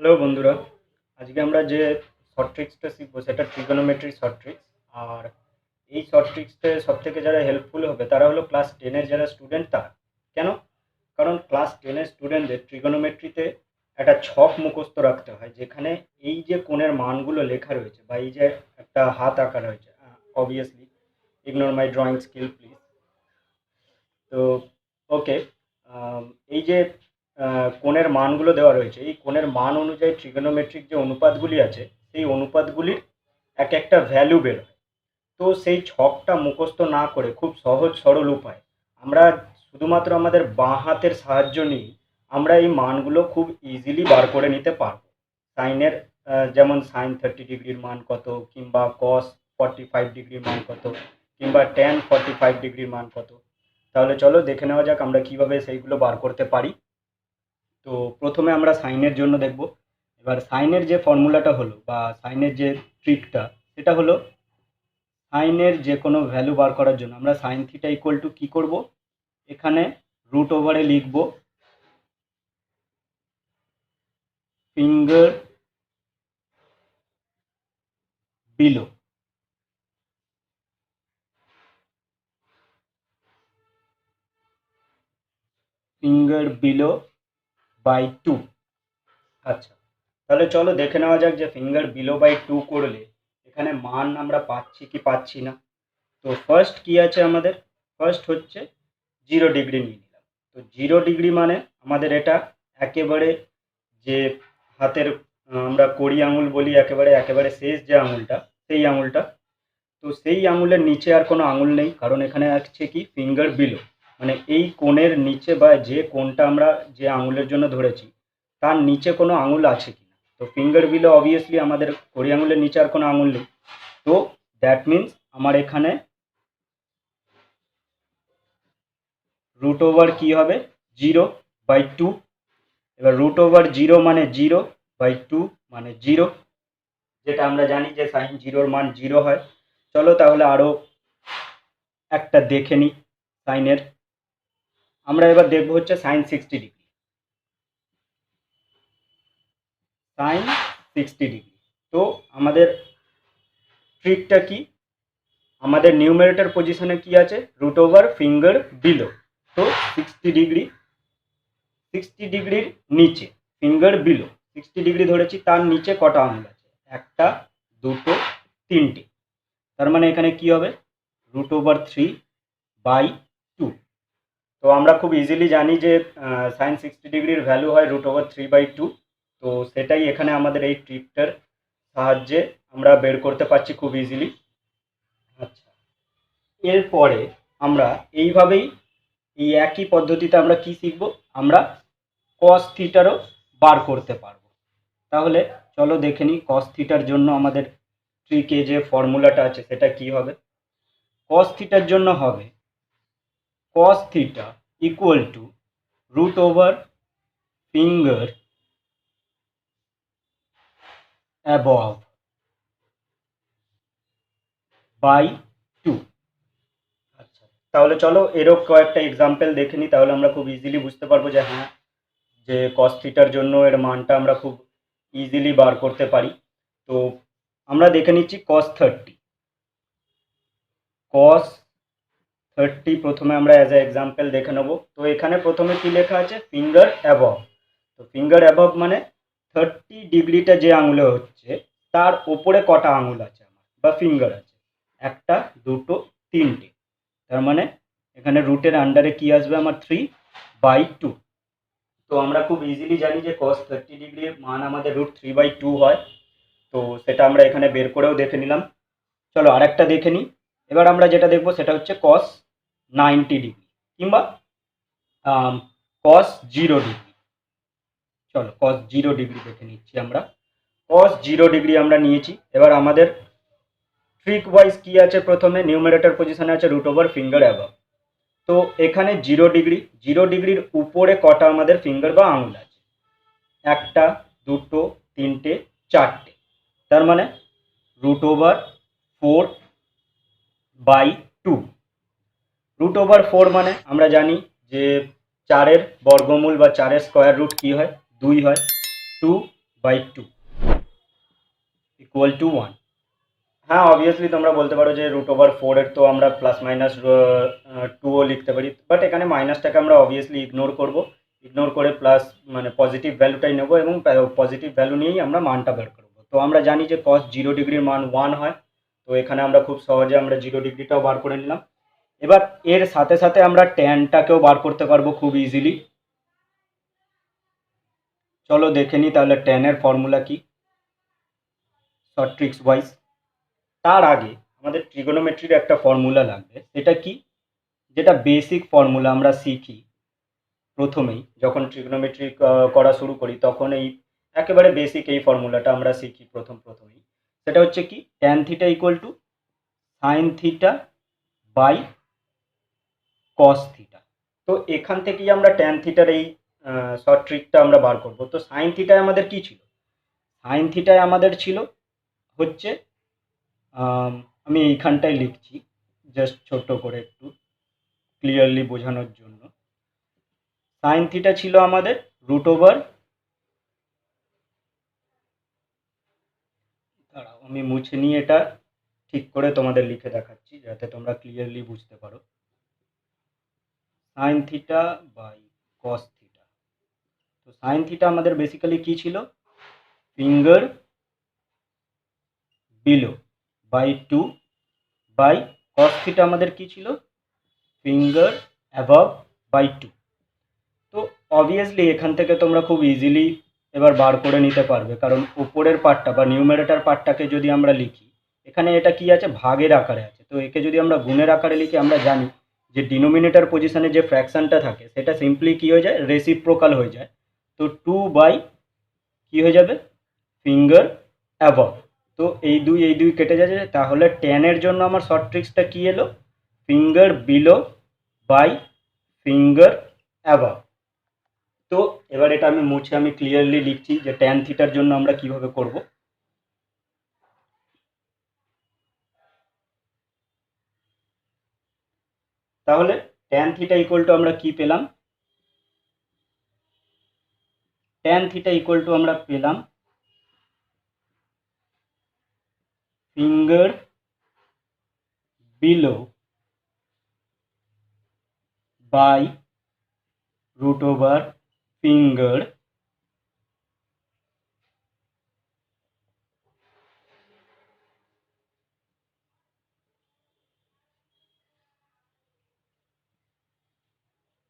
Hello বন্ধুরা, আজকে আমরা যে শর্ট ট্রিক্সটা শিখব সেটা ট্রিগোনোমেট্রি শর্ট ট্রিক্স আর এই শর্ট ট্রিক্সটা সব থেকে যারা হেল্পফুল হবে তারা হলো ক্লাস টেনের যারা স্টুডেন্ট তারা। কেন? কারণ ক্লাস টেনের স্টুডেন্টদের ট্রিগোনোমেট্রিতে একটা ছক মুখস্থ রাখতে হয়, যেখানে এই যে কোণের মানগুলো লেখা রয়েছে বা এই যে একটা হাত আঁকা রয়েছে obviously ignore my drawing skill please তো ওকে এই যে কোণের মানগুলো দেওয়া রয়েছে। এই কোণের মান অনুযায়ী ট্রিগোনোমেট্রিক যে অনুপাতগুলি আছে, সেই অনুপাতগুলির এক একটা ভ্যালু বের হয়। তো সেই ছকটা মুখস্থ না করে খুব সহজ সরল উপায়। আমরা শুধুমাত্র আমাদের বাঁ হাতের সাহায্য নিয়ে আমরা এই মানগুলো খুব ইজিলি বার করে নিতে পারব। সাইনের যেমন সাইন থার্টি ডিগ্রির মান কত, কিংবা কস ফর্টি ফাইভ ডিগ্রির মান কত, কিংবা ট্যান ফর্টি ফাইভ ডিগ্রির মান কত। তাহলে চলো দেখে নেওয়া যাক আমরা কীভাবে সেইগুলো বার করতে পারি। তো প্রথমে আমরা সাইনের জন্য দেখব। এবার সাইনের যে ফর্মুলাটা হলো বা সাইনের যে ট্রিকটা সেটা হলো সাইনের যে কোনো ভ্যালু বার করার জন্য। আমরা সাইন থিটা ইকুয়াল টু কী করব? এখানে রুট ওভারে লিখব finger below finger below by two আচ্ছা তাহলে চলো দেখে নেওয়া যাক যে ফিঙ্গার বিলো বাই টু করলে এখানে মান আমরা পাচ্ছি কি পাচ্ছি না। তো ফার্স্ট কি আছে আমাদের? ফার্স্ট হচ্ছে জিরো ডিগ্রি নিয়ে নিলাম। তো জিরো ডিগ্রি মানে আমাদের এটা একেবারে যে হাতের আমরা কড়ি আঙুল বলি, একেবারে একেবারে শেষ যে আঙুলটা, সেই আঙুলটা। তো সেই আঙুলের নিচে আর কোনো আঙুল নেই, কারণ এখানে আছে কি? ফিঙ্গার বিলো মানে এই কোণের নিচে বা যে কোণটা আমরা যে আঙুলের জন্য ধরেছি, তার নিচে কোনো আঙুল আছে কি তো ফিঙ্গার বিলো অবভিয়াসলি আমাদের কড়ি আঙুলের নিচে আর কোনো আঙুল নেই। তো দ্যাট মিন্স আমার এখানে রুট ওভার কী হবে? জিরো বাই টু এবার রুট ওভার জিরো মানে জিরো বাই টু মানে জিরো যেটা আমরা জানি যে সাইন জিরোর মান জিরো হয়। চলো তাহলে আরও একটা দেখে নিই সাইনের আমরা এবার দেখব হচ্ছে sine sixty degree sine sixty degree তো আমাদের ট্রিকটা কি? আমাদের নিউমারেটর পজিশনে কি আছে? রুট ওভার ফিঙ্গার বিলো তো সিক্সটি ডিগ্রি সিক্সটি ডিগ্রির নিচে ফিঙ্গার বিলো সিক্সটি ডিগ্রি ধরেছি, তার নিচে কটা আঙুল আছে? একটা, দুটো, তিনটে। তার মানে এখানে কি হবে? রুট ওভার থ্রি বাই তো আমরা খুব ইজিলি জানি যে সাইন সিক্সটি ডিগ্রির ভ্যালু হয় root over three by two তো সেটাই এখানে আমাদের এই ট্রিকটার সাহায্যে আমরা বের করতে পারছি খুব ইজিলি আচ্ছা এরপরে আমরা এইভাবেই এই একই পদ্ধতিতে আমরা কি শিখব? আমরা কস থিটারও বার করতে পারব। তাহলে চলো দেখে নিই কস থিটার জন্য আমাদের ট্রিকে যে ফর্মুলাটা আছে সেটা কি হবে? কস থিটার জন্য হবে cos theta equal to root over finger above by 2 আচ্ছা তাহলে চলো এরও কয়েকটা এক্সাম্পল দেখে নিই, তাহলে আমরা খুব ইজিলি বুঝতে পারব যে হ্যাঁ যে cos থিটার জন্য এর মানটা আমরা খুব ইজিলি বার করতে পারি। তো আমরা দেখে নিচ্ছি cos থার্টি cos থার্টি প্রথমে আমরা অ্যাজ এ এক্সাম্পল দেখে নেব। তো এখানে প্রথমে কি লেখা আছে? ফিঙ্গার অ্যাবভ তো ফিঙ্গার অ্যাবভ মানে থার্টি ডিগ্রিটা যে আঙুলে হচ্ছে, তার ওপরে কটা আঙুল আছে আমার? বা ফিঙ্গার আছে। একটা, দুটো, তিনটে। তার মানে এখানে রুটের আন্ডারে কি আসবে আমার? থ্রি বাই টু তো আমরা খুব ইজিলি জানি যে কস থার্টি ডিগ্রির মান আমাদের রুট থ্রি বাই টু হয়। তো সেটা আমরা এখানে বের করেও দেখে নিলাম। চলো আরেকটা দেখে নিই। এবার আমরা যেটা দেখব সেটা হচ্ছে কস নাইনটি ডিগ্রি কিংবা কস জিরো ডিগ্রি চলো কস জিরো ডিগ্রি দেখে নিচ্ছি আমরা। কস জিরো ডিগ্রি আমরা নিয়েছি। এবার আমাদের ট্রিক ওয়াইজ কি আছে প্রথমে? নিউমারেটর পজিশনে আছে রুট ওভার ফিঙ্গার অ্যাভাব তো এখানে জিরো ডিগ্রি জিরো ডিগ্রির উপরে কটা আমাদের ফিঙ্গার বা আঙুল আছে? একটা, দুটো, তিনটে, চারটে। তার মানে root over four by two root over four মানে আমরা জানি যে চারের বর্গমূল বা চারের স্কোয়ার রুট কি হয়? দুই হয়। Two by two equal to one হ্যাঁ অবভিয়াসলি তোমরা বলতে পারো যে রুট ওভার ফোরের তো আমরা প্লাস মাইনাস টুও লিখতে পারি। বাট এখানে মাইনাসটাকে আমরা অবভিয়াসলি ইগনোর করব। ইগনোর করে প্লাস মানে পজিটিভ ভ্যালুটাই নেব এবং পজিটিভ ভ্যালু নিয়েই আমরা মানটা বের করব। তো আমরা জানি যে কস জিরো ডিগ্রির মান ওয়ান হয়। তো এখানে আমরা খুব সহজে আমরা জিরো ডিগ্রিটাও বার করে নিলাম। এবার এর সাথে সাথে আমরা ট্যানটাকেও বার করতে পারব খুব ইজিলি চলো দেখে নিই তাহলে ট্যানের ফর্মুলা কি? শর্ট ট্রিক্স ওয়াইজ তার আগে আমাদের ট্রিগোনোমেট্রির একটা ফর্মুলা লাগবে। সেটা কি? যেটা বেসিক ফর্মুলা আমরা শিখি প্রথমেই, যখন ট্রিগোনোমেট্রি করা শুরু করি, তখন এই একেবারে বেসিক এই ফর্মুলাটা আমরা শিখি প্রথম প্রথমেই। সেটা হচ্ছে কি? Tan theta equal to sine theta by cos theta তো এখান থেকেই আমরা ট্যান থিটার এই শর্ট ট্রিকটা আমরা বার করব। তো সাইন থিটায় আমাদের কি ছিল? সাইন থিটায় আমাদের ছিল হচ্ছে আম, এইখানটায় লিখছি জাস্ট ছোট করে একটু ক্লিয়ারলি বোঝানোর জন্য। সাইন থিটা ছিল আমাদের রুট ওভার দাঁড়াও আমি মুছে নিয়ে এটা ঠিক করে তোমাদের লিখে দেখাচ্ছি যাতে তোমরা ক্লিয়ারলি বুঝতে পারো। Sine theta by cos theta তো সাইন থিটা আমাদের বেসিক্যালি কি ছিল? Finger below by two by cos theta আমাদের কি ছিল? ফিঙ্গার অ্যাবভ বাই টু তো অবভিয়াসলি এখান থেকে তোমরা খুব ইজিলি এবার বার করে নিতে পারবে, কারণ উপরের পার্টটা বা নিউমারেটার পার্টটাকে যদি আমরা লিখি, এখানে এটা কি আছে? ভাগের আকারে আছে। তো একে যদি আমরা গুণের আকারে লিখি, আমরা জানি যে ডিনোমিনেটার পজিশনে যে ফ্র্যাকশনটা থাকে, সেটা সিম্পলি কি হয়ে যায়? রেসিপ্রোকাল হয়ে যায়। তো টু বাই কি হয়ে যাবে? ফিঙ্গার অ্যাবভ তো এই দুই এই দুই কেটে যাচ্ছে, তাহলে টেনের জন্য আমার শর্ট ট্রিক্সটা কী এলো? Finger below by finger above তো এবার এটা আমি মুছে, আমি ক্লিয়ারলি লিখছি যে ট্যান থিটার জন্য আমরা কীভাবে করব? তাহলে ট্যান থিটা ইকুয়াল টু আমরা কি পেলাম? ট্যান থিটা ইকুয়াল টু আমরা পেলাম finger below by root over finger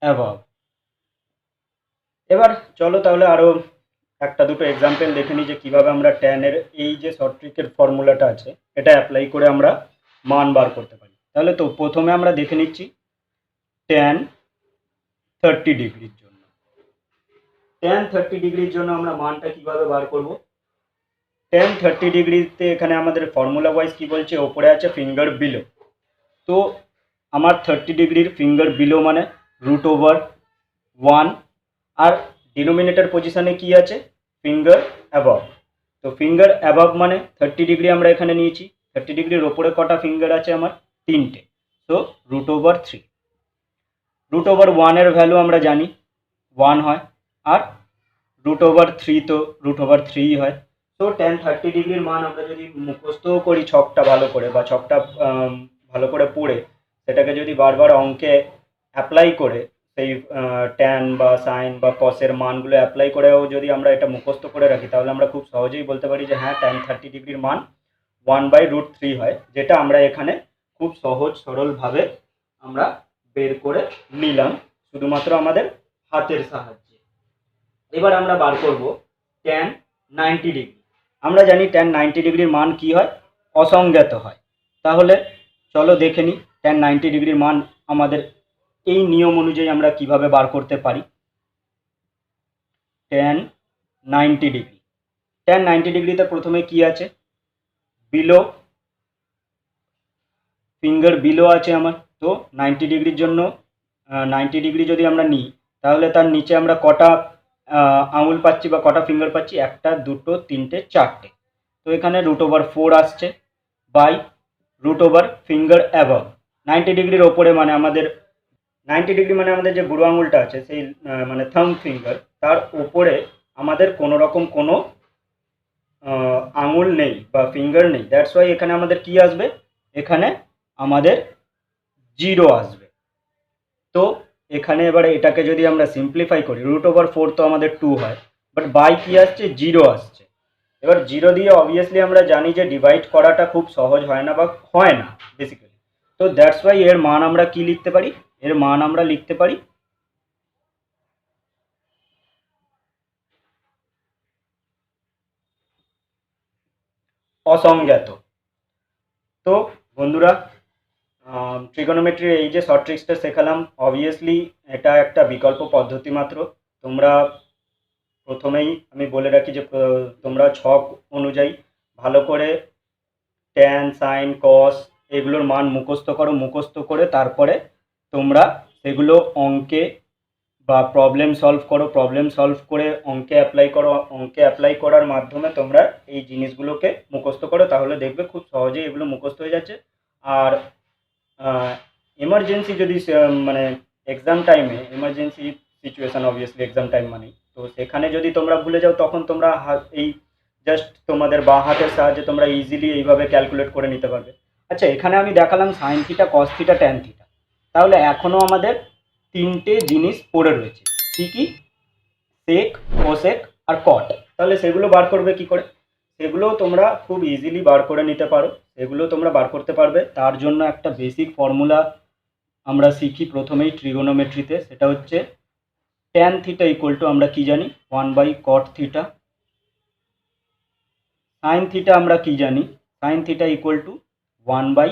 above. এবার চলো তাহলে আরও একটা দুটো এক্সাম্পল দেখে নিই যে কীভাবে আমরা ট্যানের এই যে শর্ট ট্রিকের ফর্মুলাটা আছে, এটা অ্যাপ্লাই করে আমরা মান বার করতে পারি। তাহলে তো প্রথমে আমরা দেখে নিচ্ছি ট্যান থার্টি ডিগ্রির জন্য। ট্যান থার্টি ডিগ্রির জন্য আমরা মানটা কীভাবে বার করব? ট্যান থার্টি ডিগ্রিতে এখানে আমাদের ফর্মুলা ওয়াইজ কি বলছে? ওপরে আছে ফিঙ্গার বিলো তো আমার থার্টি ডিগ্রির ফিঙ্গার বিলো মানে রুট ওভার ওয়ান আর ডিনোমিনেটর পজিশনে কি আছে? ফিঙ্গার অ্যাবভ তো ফিঙ্গার অ্যাবভ মানে থার্টি ডিগ্রি আমরা এখানে নিয়েছি। থার্টি ডিগ্রির ওপরে কটা ফিঙ্গার আছে আমার? তিনটে। তো root over three root over ওয়ানের ভ্যালু আমরা জানি। ওয়ান হয়। আর রুট ওভার থ্রি তো রুট ওভার থ্রি হয়। তো টেন থার্টি ডিগ্রির মান আমরা যদি মুখস্থও করি ছকটা ভালো করে বা ছকটা ভালো করে পড়ে, সেটাকে যদি বারবার অঙ্কে অ্যাপ্লাই করে, সেই ট্যান বা সাইন বা কসের মানগুলো অ্যাপ্লাই করেও যদি আমরা এটা মুখস্থ করে রাখি, তাহলে আমরা খুব সহজেই বলতে পারি যে হ্যাঁ ট্যান থার্টি ডিগ্রির মান ওয়ান বাই রুট থ্রি হয়, যেটা আমরা এখানে খুব সহজ সরলভাবে আমরা বের করে নিলাম, শুধুমাত্র আমাদের হাতের সাহায্যে। এবার আমরা বার করব ট্যান নাইনটি ডিগ্রি আমরা জানি ট্যান নাইনটি ডিগ্রির মান কি হয়? অসংজ্ঞাত হয়। তাহলে চলো দেখে নিই ট্যান নাইনটি ডিগ্রির মান আমাদের এই নিয়ম অনুযায়ী আমরা কীভাবে বার করতে পারি? Tan ninety degree tan ninety ডিগ্রিতে প্রথমে কি আছে? বিলো ফিঙ্গার বিলো আছে আমার। তো নাইনটি ডিগ্রির জন্য নাইনটি ডিগ্রি যদি আমরা নিই, তাহলে তার নিচে আমরা কটা আঙুল পাচ্ছি বা কটা ফিঙ্গার পাচ্ছি? একটা, দুটো, তিনটে, চারটে। তো এখানে রুট ওভার ফোর আসছে by root over finger above ninety ডিগ্রির ওপরে মানে আমাদের নাইনটি ডিগ্রি মানে আমাদের যে বুড়ো আঙুলটা আছে, সেই মানে থাম ফিঙ্গার তার উপরে আমাদের কোনো রকম কোনো আঙুল নেই বা ফিঙ্গার নেই। দ্যাটস ওয়াই এখানে আমাদের কি আসবে? এখানে আমাদের জিরো আসবে। তো এখানে এবারে এটাকে যদি আমরা সিম্পলিফাই করি রুট ওভার ফোর তো আমাদের টু হয় বাট বাই কি আসছে? জিরো আসছে। এবার জিরো দিয়ে অবভিয়াসলি আমরা জানি যে ডিভাইড করাটা খুব সহজ হয় না বা হয় না বেসিক্যালি তো দ্যাটস ওয়াই এর মান আমরা কি লিখতে পারি? এর মান আমরা লিখতে পারি অসংজ্ঞাত। তো বন্ধুরা ট্রিগোনোমেট্রির এই যে শর্ট ট্রিক্সটা শেখালাম অবভিয়াসলি এটা একটা বিকল্প পদ্ধতি মাত্র। তোমরা প্রথমেই আমি বলে রাখি যে তোমরা ছক অনুযায়ী ভালো করে ট্যান সাইন কস এগুলোর মান মুখস্থ করো, মুখস্থ করে তারপরে তোমরা সেগুলো অঙ্কে বা প্রবলেম সলভ করো প্রবলেম সলভ করে অঙ্কে অ্যাপ্লাই করো, অঙ্কে অ্যাপ্লাই করার মাধ্যমে তোমরা এই জিনিসগুলোকে মুখস্থ করো, তাহলে দেখবে খুব সহজেই এগুলো মুখস্থ হয়ে যাচ্ছে। আর এমার্জেন্সি যদি মানে এক্সাম টাইমে emergency situation obviously exam time মানেই। তো সেখানে যদি তোমরা ভুলে যাও, তখন তোমরা এই জাস্ট তোমাদের বাঁ হাতের সাহায্যে তোমরা ইজিলি এইভাবে ক্যালকুলেট করে নিতে পারবে। আচ্ছা এখানে আমি দেখালাম সাইন থিটা কস তাহলে এখনও আমাদের তিনটে জিনিস পড়ে রয়েছে। কি কি? সেক কোসেক আর কট তাহলে সেগুলো বার করবে কি করে? সেগুলো তোমরা খুব ইজিলি বার করে নিতে পারো। সেগুলো তোমরা বার করতে পারবে। তার জন্য একটা বেসিক ফর্মুলা আমরা শিখি প্রথমেই ট্রিগোনোমেট্রিতে সেটা হচ্ছে ট্যান থিটা ইকুয়াল টু আমরা কি জানি? One by cot theta sine theta আমরা কি জানি? Sine theta equal to one by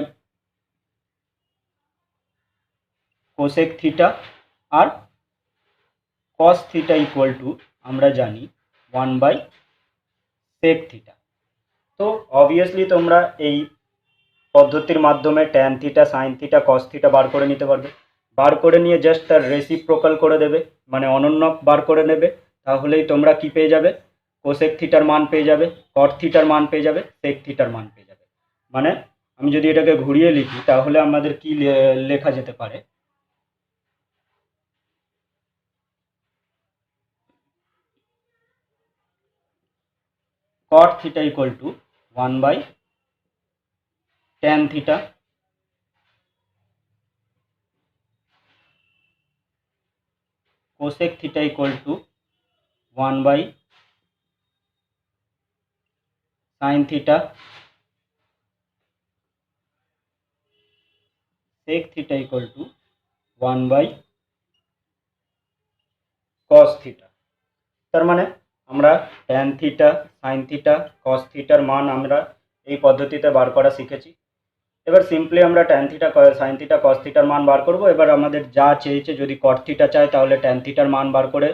cosec theta R cos theta equal to আমরা জানি ওয়ান বাই সেক থিটা তো অবভিয়াসলি তোমরা এই পদ্ধতির মাধ্যমে tan theta sine theta cos theta বার করে নিতে পারবে। বার করে নিয়ে জাস্ট তার রেসিপ্রোকাল করে দেবে মানে অনন্যক বার করে নেবে। তাহলেই তোমরা কি পেয়ে যাবে? কোসেক থিটার মান পেয়ে যাবে কট থিটার মান পেয়ে যাবে সেক থিটার মান পেয়ে যাবে। মানে আমি যদি এটাকে ঘুরিয়ে লিখি, তাহলে আমাদের কি লেখা যেতে পারে? cot theta equal to 1 by tan theta cosec theta equal to 1 by sin theta sec theta equal to 1 by cos theta তার মানে আমরা tan theta sine theta cos থিটার মান আমরা এই পদ্ধতিতে বার করা শিখেছি। এবার সিম্পলি আমরা tan theta sine theta cos থিটার মান বার করব। এবার আমাদের যা চেয়েছে, যদি কট থিটা চায়, তাহলে ট্যান থিটার মান বার করে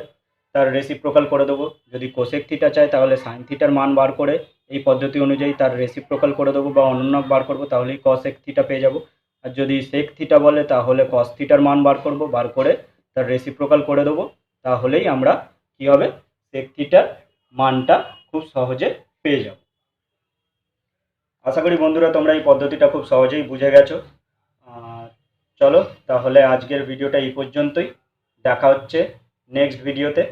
তার রেসিপ্রোকাল করে দেবো। যদি কোসেক থিটা চায়, তাহলে সাইন থিটার মান বার করে এই পদ্ধতি অনুযায়ী তার রেসিপ্রোকাল করে দেবো বা অনন্য বার করব, তাহলেই কসেক থিটা পেয়ে যাব। আর যদি সেক থিটা বলে, তাহলে কস থিটার মান বার করব, বার করে তার রেসিপ্রোকাল করে দেবো। তাহলেই আমরা কী হবে? সেক মানটা খুব সহজে পেয়ে যাও। আশা করি বন্ধুরা তোমরা এই পদ্ধতিটা খুব সহজেই বুঝে গেছো। চলো তাহলে আজকের ভিডিওটা এই পর্যন্তই। দেখা হচ্ছে নেক্সট ভিডিওতে